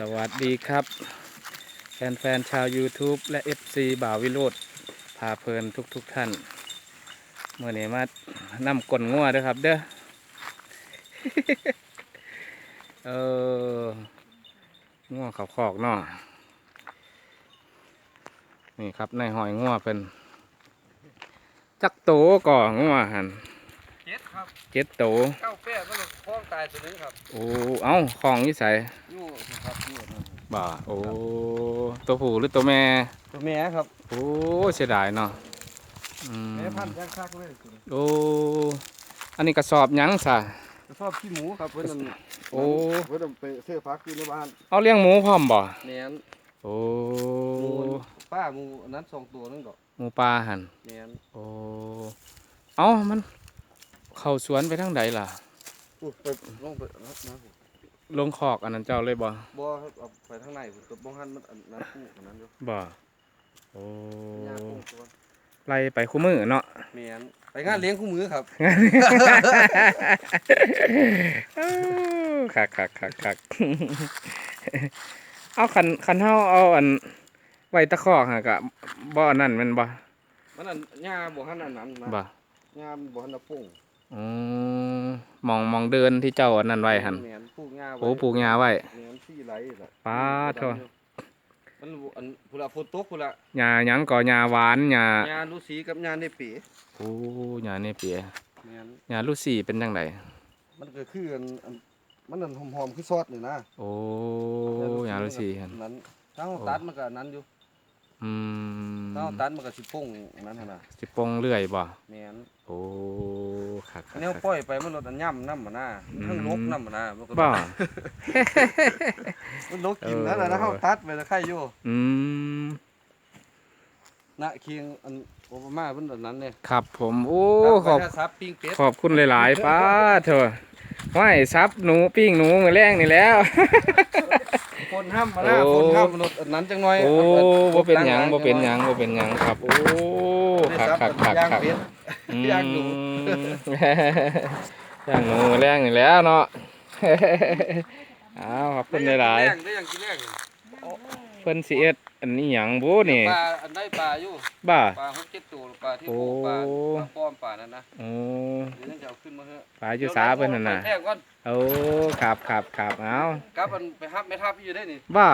สวัสดีครับ แฟนๆชาว YouTube และ FC บ่าววิโรธพาเพลินทุกๆทท่านเมื่อนี้มานำกลนงัวเด้อครับ เด้อเอองัวเขาคอกเนาะนี่ครับในหอยงัวเป็นจักโตก่องัวหันเจ็ดครับเจ็ดโตเก้าแปดมัน คล้องตายตัวนึงครับโอ้เอ้าของยี่ใสอยู่ครับอยู่นั่นบ่าโอ้ตัวผู้หรือตัวแม่ ตัวแม่ครับโอ้เสียดายเนาะอืมแม่พันธุ์ยักษ์คักเลยตัวนี้โอ้อันนี้กระสอบหยังซะชอบขี้หมูครับเพื่อนนั่นโอ้ เพื่อนไปเสื้อพักอยู่ในบ้านเอาเลี้ยงหมูพร้อมบ่แหนนโอ้หมูป้าหมูอันนั้นสองตัวนึงดอกหมูปลาหันแหนนโอ้เอ้ามัน เข้าสวนไปทางใดล่ะ อู้ไปลงไปนะนะลงคอกอันนั้นเจ้าเลยบ่บ่ครับเอาไปทางในผมตัวบ้องหันมันอันนั้นคู่อันนั้นอยู่บ่โอ้ยาคู่ตัวไล่ไปคู่มือเนาะแหนนไปงานเลี้ยงคู่มือครับคักคักคักคักเอาคันคันเฮาเอาอันไว้ตะคอกฮะกะบ่อันนั่นแมันบ่มันอันหญ้าบ่หันอันนั้นนะบ่หญ้ามันบ่หันตะปุ่ง อืมมองมองเดินที่เจ้าอันนั้นไว้หัน แหนนปลูกหญ้าไว้โอ้ปลูกหญ้าไว้แหนนสี่ไหลล่ะป๊าดโถ่มันอันพุละฝนตกพุละหญ้าหยังก็หญ้าหวานหญ้าหญ้าลูสีกับหญ้าในปีโอ้หญ้าเนี่ยเปียแม่นหญ้าลูซี่เป็นจังไดมันก็คืออันอันมันอันหอมๆคือซอสนี่นะโอ้หญ้าลูซี่หั่นนั้นถ้าเราตัดมันก็อันนั้นอยู่ อืมถ้าเราตัดมันก็สิป่งอันนั้นหั่นน่ะสิปงเลื่อยบ่แม่นโอ้คักอัคันกนี้เราคัก ปล่อยไปมันลดอันย่ำน้ำมันน่ะมันทั้งอืมลกน้ำมันน่ะมันก็บ่ มันลกกินนั่นเออน่ะนะเฮาตัดไปแล้วไข่อยู่อืมนะเคียงอันโอบามาเพิ่นอันนั้นเนี่ยครับผมโอ้ตัดขอบไปถ้าซับปิ้งเป็ดขอบคุณหลาย ๆ ป้าเถอะว่ายซับหนูปิ้งหนูมือแรงนี่แล้ว คนห้ามมานะโอ้คนห้ามมันลดอันนั้นจังหน่อยโอ้อันบ่เป็นหยังล้าบ่เป็นหยังบ่เป็นหยังครับ โอ้ได้คักซับคักคักย่างคักเป็ดย่างหนูอืมย่างหนูมือแรงนี่แล้วเนาะอ้าวขอบคุณหลายได้งได้ยังกินแรงๆเพิ่นสิเอ็ด อันนี้หยังบ่นี่ปลาอันได้ปลาอยู่บ้า ปลาหกเจ็ดตัวปลาที่โอ้ โบปลาปลาป้อมปลานั่นนะโอ้เดี๋ยวฉันจะเอาขึ้นมาเถอะปลาอยู่สาเพิ่นนั่นน่ะแท่งก่อนโอ้ครับครับครับเอ้ากลับมันไปฮับไม่ทับอยู่ได้นี่บ้า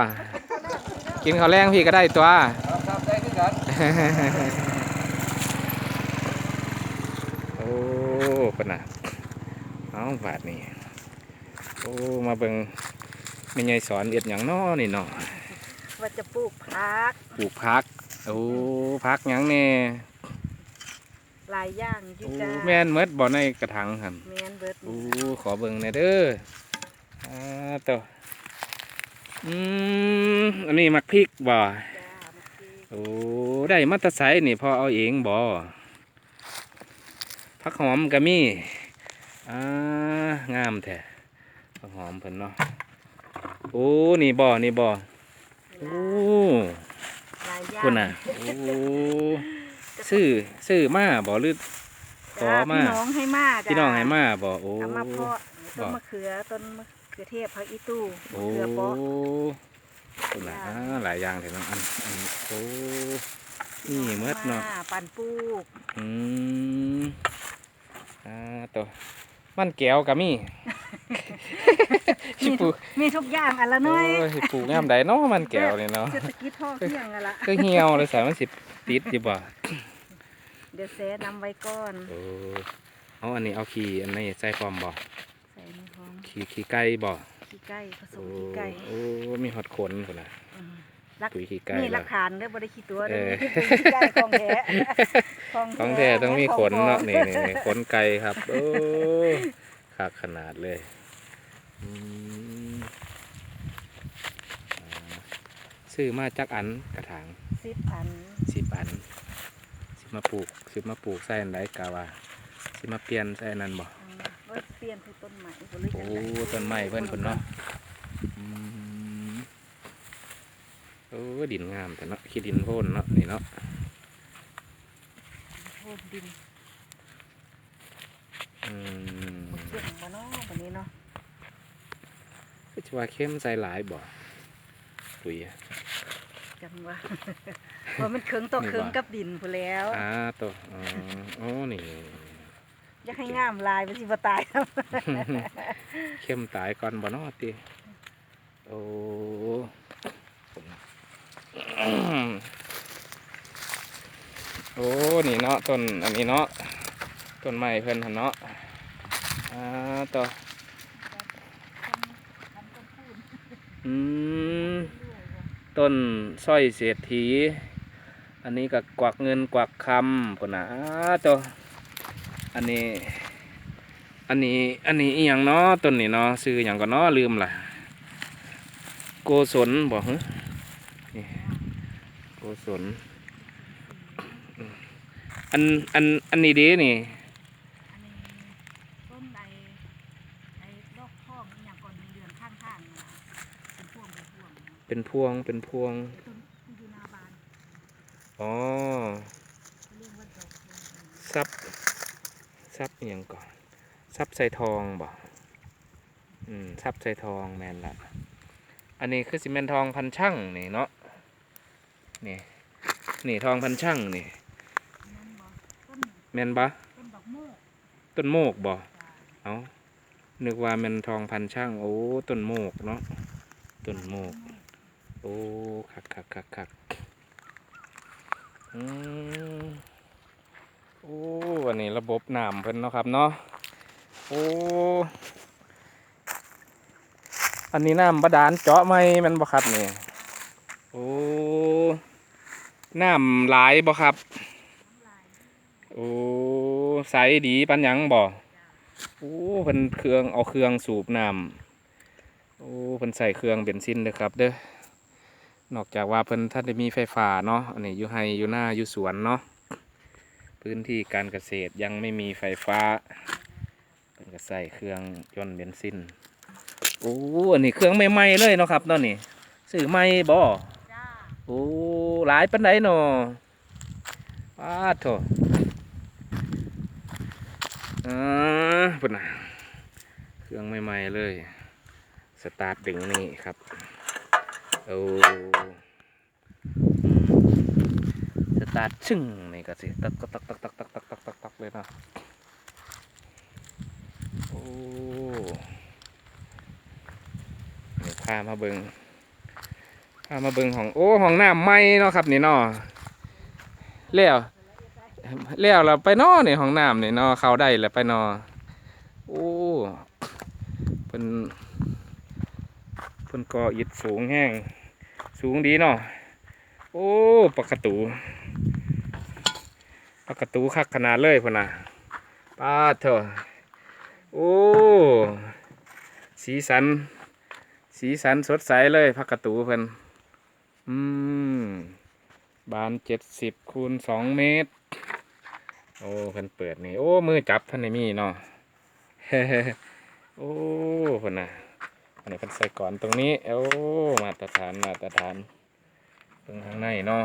กินข้าวแรงพี่ก็ได้ตัว ครับครับได้ขึ้นกันโอ้ปะนะเอาบาทนี่โอ้ มาเบิ่งไม่ไงสอนเอ็ดหยังน้อนี่เนาะ ว่าจะปลูกพัก ปลูกพัก โอ้พักหยังแน่หลายอย่างอยู่โอ้จ้าแม่นเมดบ่ในกระถางหั่นแมนเบิดโอ้นี่ขอเบิ่งหน่อยเด้ออ่าตัวอืมอันนี้มักพริกบ่จ้าเมื่อกี้โอ้ได้มาแตะไซนี่พอเอาเองบ่ผักหอมก็มีอ่างามแท้ผักหอมเพิ่นเนาะโอ้นี่บ่นี่บ่ โอ้หลายอย่างคุณน่ะโอ้ซื้อซื้อมาบ่หรือ ขอจ้มา พี่น้องให้มาจ้าพี่น้องให้มาบ่โอ้ เอามาเพาะต้นบ่มะเขือต้นมะเขือเทศผักอีตู้โอ้มะเขือเปาะ คุณน่ะอ่าหลายอย่างเลยเนาะอันอันโอ้นี่เมดเนาะมปั่นปลูกอืมอ่าตัว มันแก้วก็มีสิมีปลูทุกกมีทุกอย่างอันละหน้โอ้อยยสิปลูกงามใดเนาะมันแก้วนี่เนาะเศรษฐกิจพ่อเพียงอะละก็เหี่ยวเลยสายมันสิติดอยู่บ่เดี๋ยวแซะนำไว้ก่อนโอ้เอาอันนี้เอาขี้อันนี้ใส่พร้อมบ่ใส่ในท้องขี้ขี้ไก่บ่ขี้ไก่ผสโอ้มขี้ไก่โอ้มีฮอดขนพุ่นน่ะอืมรักปุ๋ยขี้ไก่นี่หแล้ลัวกฐานเด้อบริขี้ตัวเอเด้ออปุ๋ยขี้ไก่ของแท้ ของแท้ต้องมีขนเนาะของปลอมนี่นี่นี่ขนไก่ครับโอ้คักขนาดเลยอืมอ่าซื้อมาจากอันกระถางสิบอันสิบอันสิมาปลูกสิมาปลูกใส่อันใดกาว่าสิมาเปลี่ยนใส่อันนั้นบ่อืมไว้เปลี่ยนทุกต้นใหม่บ่รู้โอ้จังใดต้นไม้เพิ่นเพิ่นเนาะอืมโอ้ดินงามแต่เนาะขี้ดินโพ่นเนาะนี่เนาะ โทษดินอืมเก่งมาเนาะวันนี้เนาะคือว่าเข้มใส่หลายบ่ปุ๋ยจังว่าว่ามันเคิงต่อนี่เคิงว่ากับดินพูนแล้วอ่าตัวอ๋อโอ้นี่อยากให้งามลายมันสิบ่ตายเข้มตายก่อนบ่เนอติโอ้โอ้นี่เนาะต้นอันนี้เนาะต้นไม้เพิ่นหันเนาะอ่าต่ออืมต้นสร้อยเศรษฐี อันนี้ก็กวักเงินกวักคำปุ่นนะอ่าตัวอันนี้ อันนี้อันนี้อีหยังเนาะต้นนี่เนาะซื้ออย่างก็เนาะลืมละโกศลบอกฮะนี่โกศล อันอันอันนี้ดีนี่อันนี้ต้นใดไอ้ดอกข้องอหย่างก่อนเดือนข้างๆนะเป็นพวงเป็นพวงนะเป็นพวงเป็นพวงต้นอยู่หนาบานอ๋อเรียกว่าดอกพวงซับซับอหย่างก่อนซับใส่ทองบ่อืมซับใส่ทองแมนละอันนี้คือสิเมนทองพันช่างนี่เนาะนี่นี่ทองพันช่างนี่นั่นบ่ต้น แมนบะต้นดอกโมกต้นโมกบ่เอานึกว่าแมันทองพันช่าง โอ้ต้นโมกเนาะต้นโมก โอ้คักคักคักคักอืมโอ้อันนี้ระบบน้ำเพิ่นเนาะครับเนาะโอ้อันนี้น้ำบาดาลเจาะไหมมันบ่ครับนี่โอ้น้ำหลายบ่ครับ ใสดีปันหยังบ่โอ้เพิ่นเครื่องเอาเครื่องสูบน้ำโอ้เพิ่นใส่เครื่องเบนซินเด้อครับเด้อนอกจากว่าเพิ่นท่านได้มีไฟฟ้าเนาะอันนี้อยู่ไฮอยู่หน้าอยู่สวนเนาะพื้นที่การเกษตรยังไม่มีไฟฟ้าเพิ่นก็ใส่เครื่องยนต์เบนซินโอ้อันนี้เครื่องใหม่ๆเลยเนาะครับเนาะนี่ซื้อใหม่บ่จ้าโอ้หลายปันไดเนาะป้าดโถ อ่าปุ่นนะเครื่องใหม่ๆเลย สตาร์ทดึงนี่ครับโอ้สตาร์ทชึ่งนี่ก็สิตักตักตักตักตักตักตักตักตักตักเลยนะโอ้นี่พามาเบิงพามาเบิงของโอ้ห้องหน้ำใหม่เนาะครับนี่เนาะแล้ว แล้วเราไปนอนี่ห้องน้ำนี่เนาะเขาได้แล้วไปนอโอ้เป็นเป็นกออิฐสูงแห้งสูงดีเนาะโอ้ปากกระตูปากกระตูคักขนาดเลยพ่นนะป้าดเถอะโอ้สีสัน สีสันสดใสเลยพักกระตูเพิ่นอืม บานเจ็ดสิบคูณสองเมตร โอ้เพิ่นเปิดนี่ โอ้ มือจับท่านในมีเนาะโอ้เพิ่นน่ะอันนี้เพิ่นใส่ก่อนตรงนี้ โอ้ มาตรฐานมาตรฐานตรงข้างในเนาะ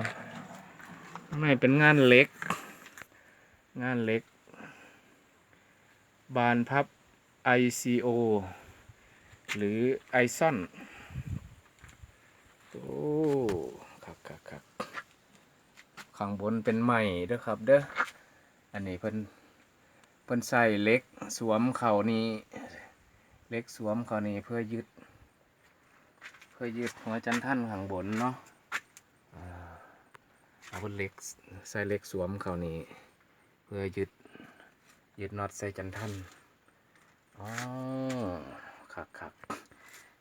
ข้างในเป็นงานเล็ก งานเล็ก บานพับ ICO หรือไอซอนโอ้คักคักคักข้างบนเป็นไม้เด้อครับเด้อ อันนี้เพิ่นเพิ่นใส่เล็กสวมเขานี่เล็กสวมเขานี่เพื่อยึด เพื่อยึดหัวจันท่านข้างบนเนาะอ่าเอาเล็กใส่เล็กสวมเขานี่เพื่อยึดยึดน็อตใส่จันท่านอ๋อคักคัก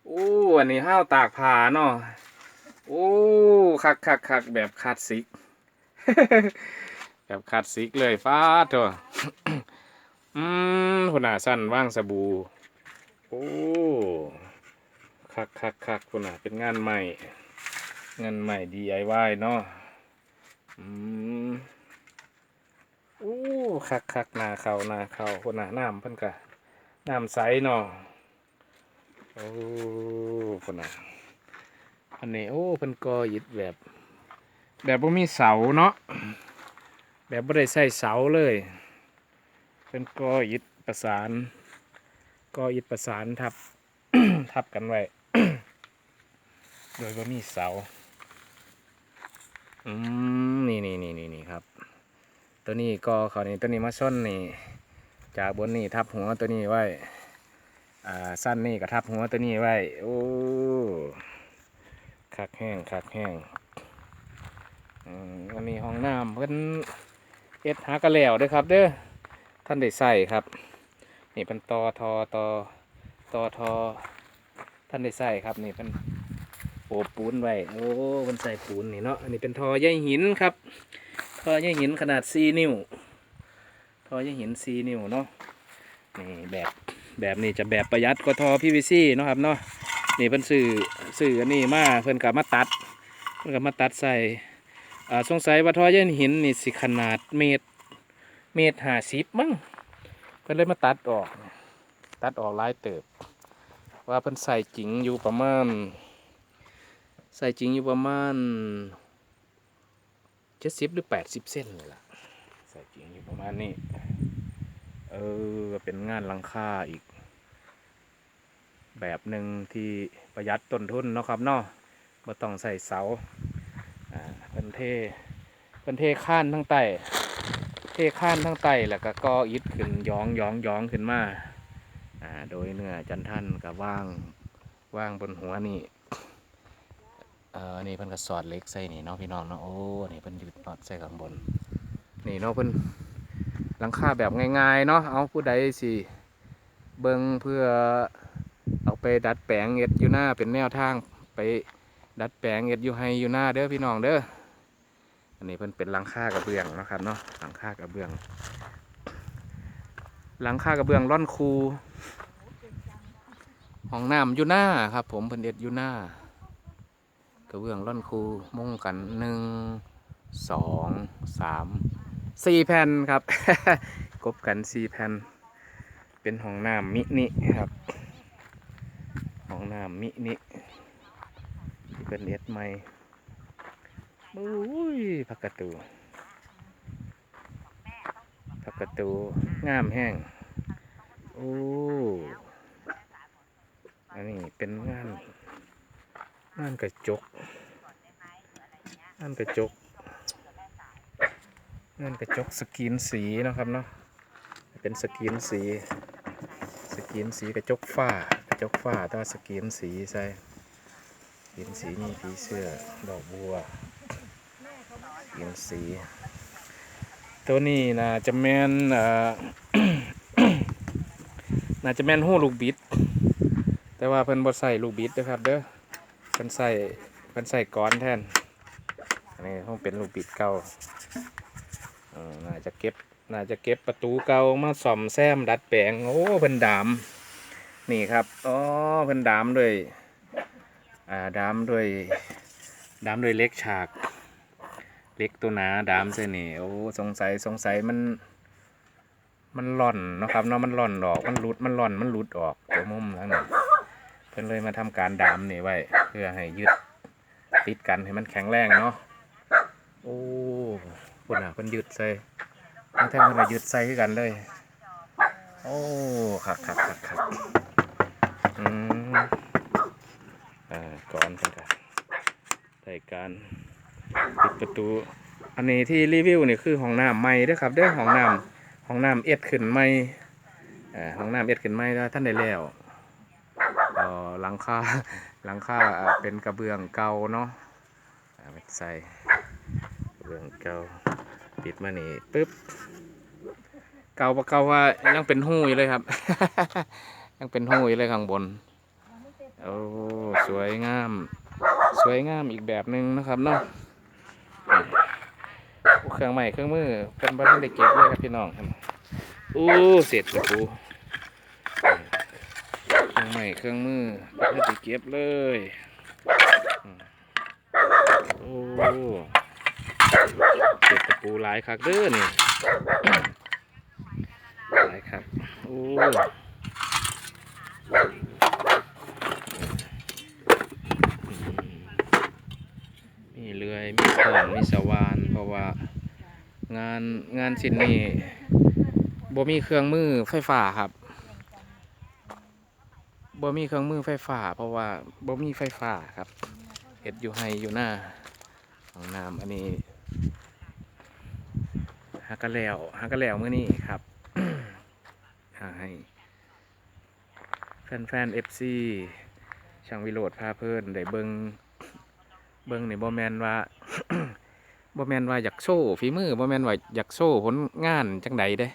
โอ้อันนี้ห้าวตากผาเนาะโอ้คักคักคักแบบคลาสสิก แบบคลาสสิกเลยฟ้าดเถอะอืมคุณอาสั้นว่างสบู่โอ้คักคักคักคุณอาเป็นงานใหม่งานใหม่ DIY เนาะอืมโอ้คักคักหนาเขานาเขาคุณอาน้ำเพิ่นกะน้ำใสเนาะโอ้คนน่ะอันนี้โอ้เพิ่นก่ออิฐแบบ แบบบ่มีเสาเนาะ แบบบ่ได้ใส่เสาเลยเพิ่นก่ออิฐประสานก่ออิฐประสานทับทับกันไว้ โดยว่ามีเสา อืม นี่นี่นี่นี่นี่ครับ ตัวนี้ก็เขานี่ตัวนี้มาส้นนี่ จากบนนี่ทับหัวตัวนี้ไว้ อ่า สั้นนี่ก็ทับหัวตัวนี้ไว้ โอ้คักแห้งคักแห้งอืมอันนี้ห้องน้ำเพิ่น เอ็ดหากระแล้วด้อครับ เด้อท่านได้ใส่ครับ นี่เป็นตอทอตอตอทอท่านได้ใส่ครับนี่เป็นโอบปูนไว้โอ้มันใส่ปูนนี่เนาะอันนี้เป็นทอใยหินครับทอใยหินขนาด4นิ้วทอใยหิน4นิ้วเนาะนี่แบบแบบนี้จะแบบประหยัดกว่าทอ PVC เนาะครับเนาะนี่เพิ่นซื้อซื้ออันนี้มาเพิ่อนก็มาตัดเพิ่อนก็มาตัดใส่ อ่าสงสัยว่าทอใยหินนี่สิขนาดเมตร เมตรห้าสิบมั้งเพิ่นเลยมาตัดออก ตัดออกลายเติบ ว่าเพิ่นใส่จริงอยู่ประมาณ ใส่จริงอยู่ประมาณเจ็ดสิบหรือแปดสิบเส้นเลยล่ะ ใส่จริงอยู่ประมาณนี้ เออเป็นงานลังคาอีก แบบหนึ่งที่ประหยัดต้นทุนเนาะครับเนาะบ่ต้องใส่เสา เพิ่นเทเพิ่นเทข้านทั้งใต้เทข้านทั้งใต้แล้วก็กออิฐขึ้นย้องย้องย้องขึ้นมาอ่าโดยเนื้อจันทันกับว่างว่างบนหัวนี่เออนี่เพิ่นก็สอดเล็กใส่นี่เนาะพี่น้องเนาะโอ้นี่เพิ่นยึดนอตใส่ข้างบน นี่เนาะเพิ่นหลังคาแบบง่ายๆเนาะเอาผู้ใดสิเบิ่งเพื่อเอาไปดัดแปลงเอ็ดอยู่หน้าเป็นแนวทางไปดัดแปลงเอ็ดอยู่ให้อยู่หน้าเด้อพี่น้องเด้อ นนี้เพิ่นเป็นหลังคากระเบื้องนะครับเนาะหลังคากระเบื้อง หลังคากระเบื้องร่อนคูห้องน้ำอยู่หน้าครับ ผมเพิ่นเอ็ดอยู่หน้ากระเบื้องร่อนคูมุ่งกันหนึ่งสองสามสี่แผ่นครับกบกันสี่แผ่นเป็นห้องน้ำมินิครับห้องน้ำมินิที่เป็นเอ็ดใหม่ บุ้ยพักกระตูพักกระตูงามแห้งโอ้อันนี้เป็นงานงานกระจกงานกระจกงานกระจกสกรีนสีนะครับเนาะเป็นสกรีนสีสกรีนสีกระจกฝ้ากระจกฝ้าต่ว่าสกรีนสีใส่สกีนสีนี่ผีเสื้อดอกบัว สกรีนสีตัวนี้นะจะแมนเอ่อน่าจะแม่นหู้ลูกบิด แต่ว่าเพิ่นบ่ใส่ลูกบิดเด้อครับเด้อเพิ่นใส่เพิ่นใส่ก้อนแทนอันนี้คงเป็นลูกบิดเก่าน่าจะเก็บน่าจะเก็บประตูเก่ามาซ่อมแซมดัดแปลงโอ้เพิ่นดามนี่ครับอ๋อเพิ่นดามด้วยอ่าดามด้วยดามด้วยเล็กฉาก เล็กตัวหนาดามใส่นี่โอ้สงสัยสงสัยมัน มันหล่อนนะครับเนาะมันหล่อนออกมันหลุดมันหล่อนมันหลุดออกตัวมุมทั้งนั้นเพิ่นเลยมาทำการดามนี่ไว้เพื่อให้ยึดติดกันให้มันแข็งแรงเนาะโอ้คนอะเพิ่นยึดใส่ทั้งแท่งเพิ่นยึดใส่กันเลย โอ้คักคักคักคักอืมอ่าก่อนเพิ่นก็ได้การ ปิดประตู อันนี้ที่รีวิวนี่คือห้องน้ำใหม่ด้อครับเด้อห้องน้ำห้องน้ำเอ็ดขึ้นไม่อ่อห้องน้ำเอ็ดขึ้นไม่แล้วท่านได้แล้วอ่อหลังคาหลังคาอ่าเป็นกระเบื้องเก่าเนาะอ่ใส่กระเบื้องเก่าปิดมานี่ปึ๊บเก่าปะเก่าว่ายังเป็นหูอยู่เลยครับ ยังเป็นหูอยู่เลยข้างบนโอ้สวยงาม สวยงามอีกแบบหนึ่งนะครับเนาะ เครื่องใหม่เครื่องมือเป็นบ้านได้เก็บเลยครับพี่น้องครับโอ้เสร็จประตูเครื่องใหม่เครื่องมือเป็นได้เก็บเลยโอ้เสร็จประตูหลายคักเด้อนี่หลายคักโอ้ มีเลื่อย มีขอนมีสว่าน เพราะว่างานงานชิ้นนี้บ่มีเครื่องมือไฟฟ้าครับบ่มีเครื่องมือไฟฟ้า เพราะว่าบ่มีไฟฟ้าครับเอ็ดอยู่ให้อยู่หน้าของน้ำอันนี้ฮักกะแล้วฮักกะแล้วเมื่อนี้ครับให้แฟนๆเอฟซีช่างวิโรดพาเพิ่อนได้เบิง เบิงนี่บ่แมนว่าบ่แมนว่าอยากโชว์ฝีมือบ่แมนว่าอยากโชว์ผลงานจังใดเด้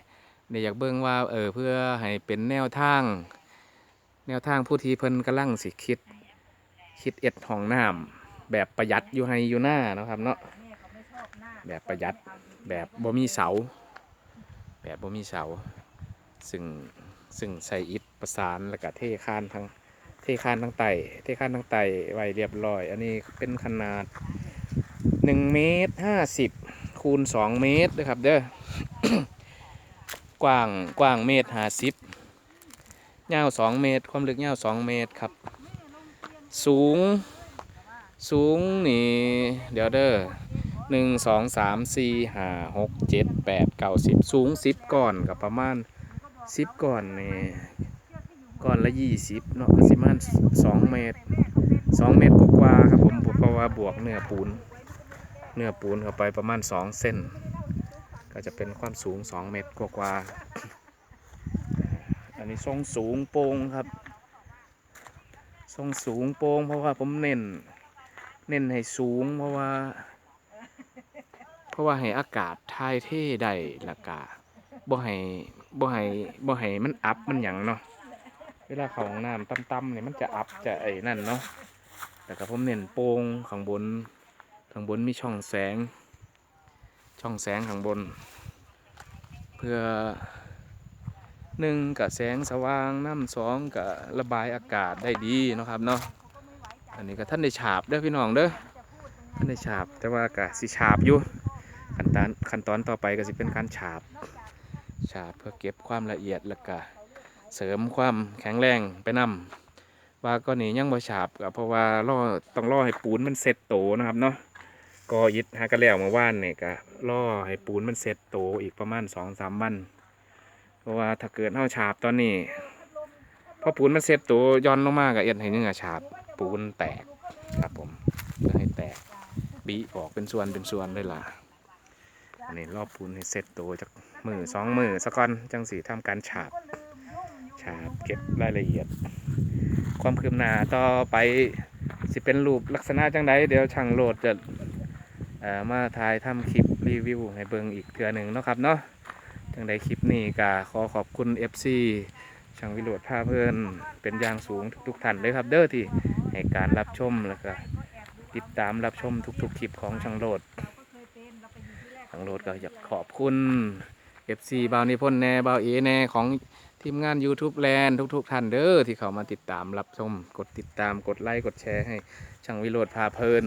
เดี๋ยอยากเบิ่งว่าเออเพื่อให้เป็นแนวทาง แนวทางผู้ที่เพิ่นกำลังสิคิด คิดเอ็ดห้องน้ำแบบประหยัดอยู่ให้อยู่หน้านะครับเนาะแบบประหยัดแบบบ่มีเสา แบบบ่มีเสา ซึ่งซึ่งใส่อิฐประสานแล้วก็เทคานทั้ง คานทั้งไตเทคานทั้งไตไว้เรียบร้อย อันนี้เป็นขนาด1เมตร50คูณ2เมตรนะครับเด้อกว้างกว้างเมตร50ยาว2เมตร ความลึกยาว2เมตรครับ สูงสูงนี่เดี๋ยวเด้อหนึ่งสองสามสี่ห้าหกเจ็ดแปดเก้าสิบสูงสิบก่อนกับประมาณสิบก่อนนี่ ก่อนละยี่สิบเนาะก็สิประมาณสองเมตรสองเมตรกว่าครับผมเพราะว่าบวกเนื้อปูน เนื้อปูนเข้าไปประมาณสองเส้น ก็จะเป็นความสูงสองเมตรกว่าอันนี้ทรงสูงโปร่งครับ ทรงสูงโปร่งเพราะว่าผมเน้น เน้นให้สูงเพราะว่า เพราะว่าให้อากาศถ่ายเท่ได้ละกาบ่ให้บ่ให้บ่ให้มันอัพมันหยังเนาะ เวลาเข้าห้องน้ำต่ำๆเนี่ยมันจะอัพจะไอ้นั่นเนาะแต่ก็ผมเน้นโปร่งข้างบนข้างบนมีช่องแสง ช่องแสงข้างบน เพื่อหนึ่งกับแสงสว่างน้ำสองกับระบายอากาศได้ดีนะครับเนาะอันนี้ก็ท่านได้ฉาบเด้อพี่น้องเด้อท่านได้ฉาบแต่ว่ากะสิฉาบอยู่ขั้นตอนขั้นตอนต่อไปก็สิเป็นการฉาบ ฉาบเพื่อเก็บความละเอียดแล้วก็ เสริมความแข็งแรงไปนำว่าก็นี่ยังบ่ฉาบก็เพราะว่ารอต้องรอให้ปูนมันเสร็จโตนะครับเนาะก็ยิดหากันแล้วเมื่อวานเนี่ยก็รอให้ปูนมันเสร็จโตอีกประมาณสองสามวัน เพราะว่าถ้าเกิดเฮาฉาบตอนนี้พอปูนมันเสร็จโตย้อนลงมากก็เอ็ดให้เนื้อฉาบปูนแตกครับผมเพื่อให้แตกบีออกเป็นส่วนเป็นส่วนเลยล่ะอันนี้รอบปูนให้เสร็จโตจากมือสองมือสักก่อนจังสีทำการฉาบ ฉาบเก็บรายละเอียด ความคืบหน้าต่อไปสิเป็นรูปลักษณะจังใดเดี๋ยวช่างโหลดจะมาถ่ายทำคลิปรีวิวให้เบิ่งอีกเทื่อหนึ่งเนาะครับเนาะจังใดคลิปนี้ก็ขอขอบคุณ FC ช่างวิโรธภาเพื่อนเป็นอย่างสูงทุกๆท่านเลยครับเด้อที่ให้การรับชมแล้วก็ติดตามรับชมทุกๆคลิปของช่างโหลดทางโรดก็อยากขอบคุณ FC บาวนิพนธ์แน่บาวเอแน่ของ ทีมงาน YouTube แลนด์ทุก ๆ ท่านเด้อที่เขามาติดตามรับชมกดติดตามกดไลค์กดแชร์ให้ช่างวิโรธพาเพลิน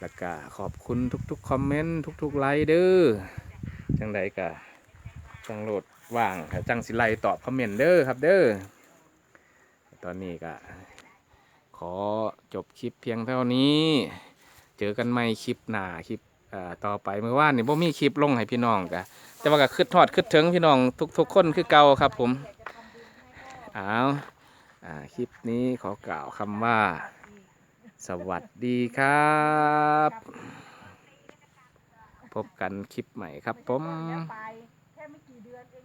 แล้วก็ขอบคุณทุก ๆ คอมเมนต์ทุก ๆ ไลค์เด้อจังใดก็ช่างโรดว่างจังสิไลตอบคอมเมนต์เด้อครับเด้อตอนนี้ก็ขอจบคลิปเพียงเท่านี้ เจอกันใหม่คลิปหน้าคลิป อ่อต่อไปเมื่อวานนี่บ่มีคลิปลงให้พี่น้องกะแต่ว่าก็คืดทอดคืดถึงพี่น้องทุกๆคนคือเก่าครับผมเอาอ่าคลิปนี้ขอกล่าวคำว่า สวัสดีครับ พบกันคลิปใหม่ครับผมแล้วไป